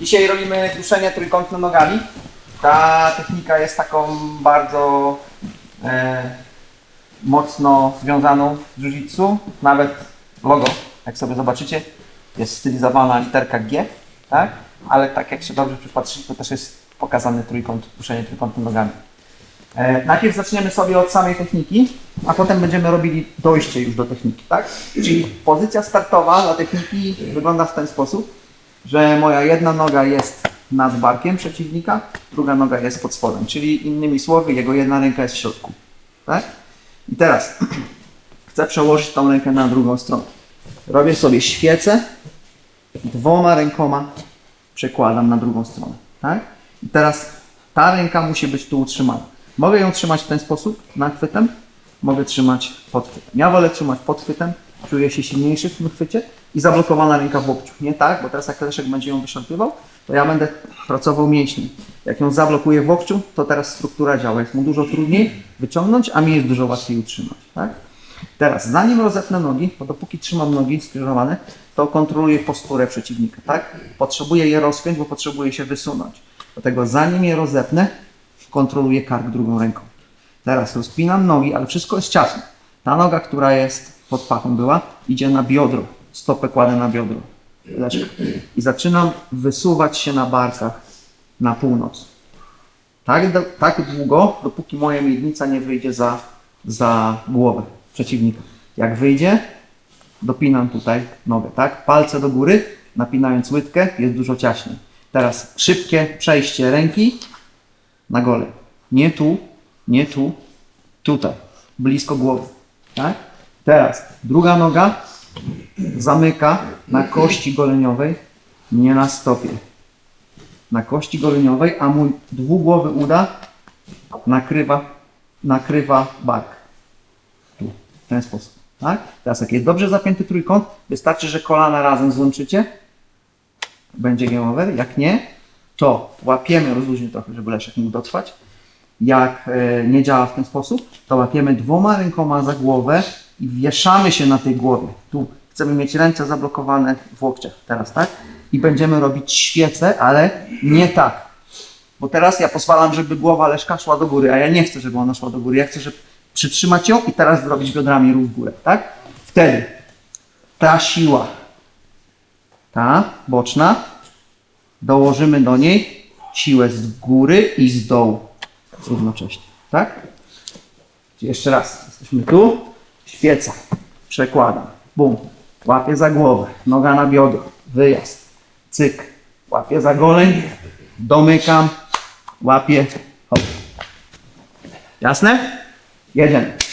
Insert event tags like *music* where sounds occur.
Dzisiaj robimy duszenie trójkątne nogami. Ta technika jest taką bardzo e, mocno związaną z jiu-jitsu. Nawet logo, jak sobie zobaczycie, jest stylizowana literka G, tak? Ale tak jak się dobrze przypatrzycie, to też jest pokazany trójkąt, duszenie trójkątne nogami. E, najpierw zaczniemy sobie od samej techniki, a potem będziemy robili dojście już do techniki, tak? Czyli pozycja startowa dla techniki wygląda w ten sposób, że moja jedna noga jest nad barkiem przeciwnika, druga noga jest pod spodem, czyli innymi słowy, jego jedna ręka jest w środku, tak? I teraz *clears throat* chcę przełożyć tą rękę na drugą stronę. Robię sobie świecę, dwoma rękoma przekładam na drugą stronę, tak? I teraz ta ręka musi być tu utrzymana. Mogę ją trzymać w ten sposób, nachwytem, mogę trzymać pod chwytem. Ja wolę trzymać pod chwytem, czuję się silniejszy w tym chwycie i zablokowana ręka w łokciu. Nie tak, bo teraz jak Leszek będzie ją wyszarpywał, to ja będę pracował mięśniem. Jak ją zablokuję w łokciu, to teraz struktura działa. Jest mu dużo trudniej wyciągnąć, a mi jest dużo łatwiej utrzymać. Tak? Teraz, zanim rozepnę nogi, bo dopóki trzymam nogi skrzyżowane, to kontroluję posturę przeciwnika, tak? Potrzebuję je rozpiąć, bo potrzebuję się wysunąć. Dlatego zanim je rozepnę, kontroluję kark drugą ręką. Teraz rozpinam nogi, ale wszystko jest ciasno. Ta noga, która jest pod pachą była, idzie na biodro. Stopę kładę na biodro. Leszka. I zaczynam wysuwać się na barkach na północ. Tak, do, tak długo, dopóki moja miednica nie wyjdzie za, za głowę przeciwnika. Jak wyjdzie, dopinam tutaj nogę, tak? Palce do góry, napinając łydkę, jest dużo ciaśniej. Teraz szybkie przejście ręki na gole. Nie tu, nie tu, tutaj, blisko głowy, tak? Teraz druga noga zamyka na kości goleniowej, nie na stopie. Na kości goleniowej, a mój dwugłowy uda nakrywa, nakrywa bark. Tu, w ten sposób. Tak? Teraz jak jest dobrze zapięty trójkąt, wystarczy, że kolana razem złączycie. Będzie game over. Jak nie, to łapiemy, rozluźnię trochę, żeby Leszek mógł dotrwać. Jak e, nie działa w ten sposób, to łapiemy dwoma rękoma za głowę i wieszamy się na tej głowie. Tu chcemy mieć ręce zablokowane w łokciach teraz, tak? I będziemy robić świecę, ale nie tak. Bo teraz ja pozwalam, żeby głowa Leszka szła do góry, a ja nie chcę, żeby ona szła do góry. Ja chcę, żeby przytrzymać ją i teraz zrobić biodrami ruch w górę, tak? Wtedy ta siła, ta boczna, dołożymy do niej siłę z góry i z dołu równocześnie, tak? Jeszcze raz, jesteśmy tu, świeca, przekładam, bum, łapię za głowę, noga na biodro, wyjazd, cyk, łapię za goleń, domykam, łapię, hop. Jasne? Jedziemy.